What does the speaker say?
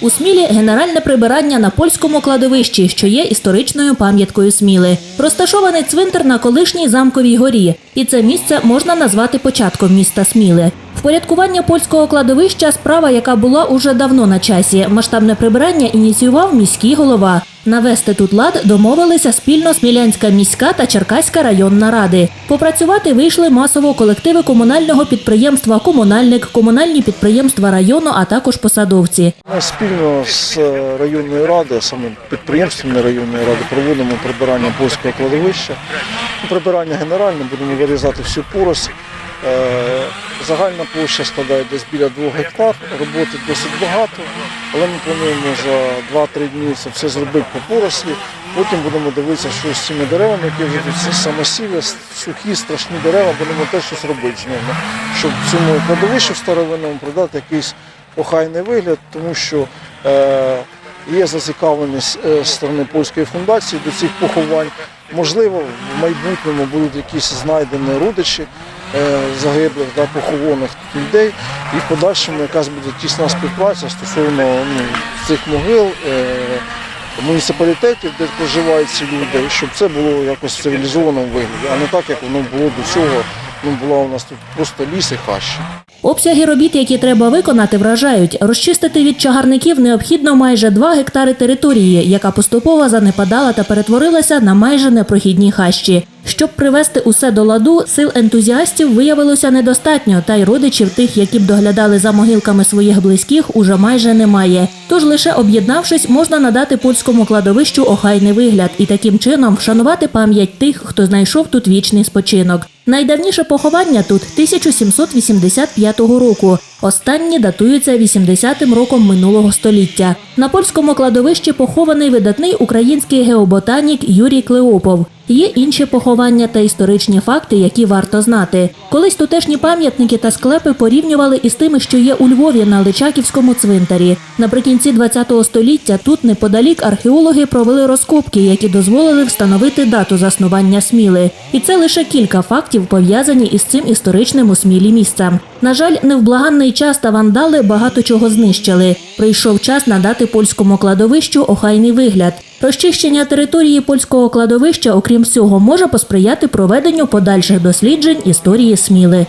У Смілі генеральне прибирання на польському кладовищі, що є історичною пам'яткою Сміли. Розташований цвинтар на колишній замковій горі, і це місце можна назвати початком міста Сміли. Впорядкування польського кладовища справа, яка була уже давно на часі. Масштабне прибирання ініціював міський голова. Навести тут лад домовилися спільно Смілянська міська та Черкаська районна ради. Попрацювати вийшли масово колективи комунального підприємства Комунальник, комунальні підприємства району, а також посадовці. Ми спільно з е, районною радою, саме підприємствами районної ради, проводимо прибирання польського кладовища. Прибирання генеральне, будемо вирізати всю поросль. Загальна площа складає десь біля 2 гектар, роботи досить багато, але ми плануємо за 2-3 дні це все зробити по порослі. Потім будемо дивитися, що з цими деревами, які вже тут самосіли, сухі, страшні дерева, будемо теж щось робити з ними, щоб цьому кладовищу старовинному придати якийсь охайний вигляд, тому що е, є зацікавленість е, сторони польської фундації до цих поховань. Можливо, в майбутньому будуть якісь знайдені родичі загиблих, да, похованих людей, і в подальшому якась буде тісна співпраця стосовно ну, цих могил. Е, Муніципалітетів, де проживають ці люди, щоб це було якось в цивілізованому вигляді, а не так, як воно було до цього. Ну, була у нас тут просто ліс і хащі. Обсяги робіт, які треба виконати, вражають. Розчистити від чагарників необхідно майже 2 гектари території, яка поступово занепадала та перетворилася на майже непрохідні хащі. Щоб привести усе до ладу, сил ентузіастів виявилося недостатньо, та й родичів тих, які б доглядали за могилками своїх близьких, уже майже немає. Тож лише об'єднавшись, можна надати польському кладовищу охайний вигляд і таким чином вшанувати пам'ять тих, хто знайшов тут вічний спочинок. Найдавніше поховання тут 1785 року. Останні датуються 80-м роком минулого століття. На польському кладовищі похований видатний український геоботанік Юрій Клеопов. Є інші поховання та історичні факти, які варто знати. Колись тутешні пам'ятники та склепи порівнювали із тими, що є у Львові на Личаківському цвинтарі. Наприкінці ХХ століття тут неподалік археологи провели розкопки, які дозволили встановити дату заснування Сміли. І це лише кілька фактів, пов'язані із цим історичним у Смілі місцем. На жаль, невблаганний час та вандали багато чого знищили. Прийшов час надати польському кладовищу охайний вигляд. Розчищення території польського кладовища, окрім всього, може посприяти проведенню подальших досліджень історії Сміли.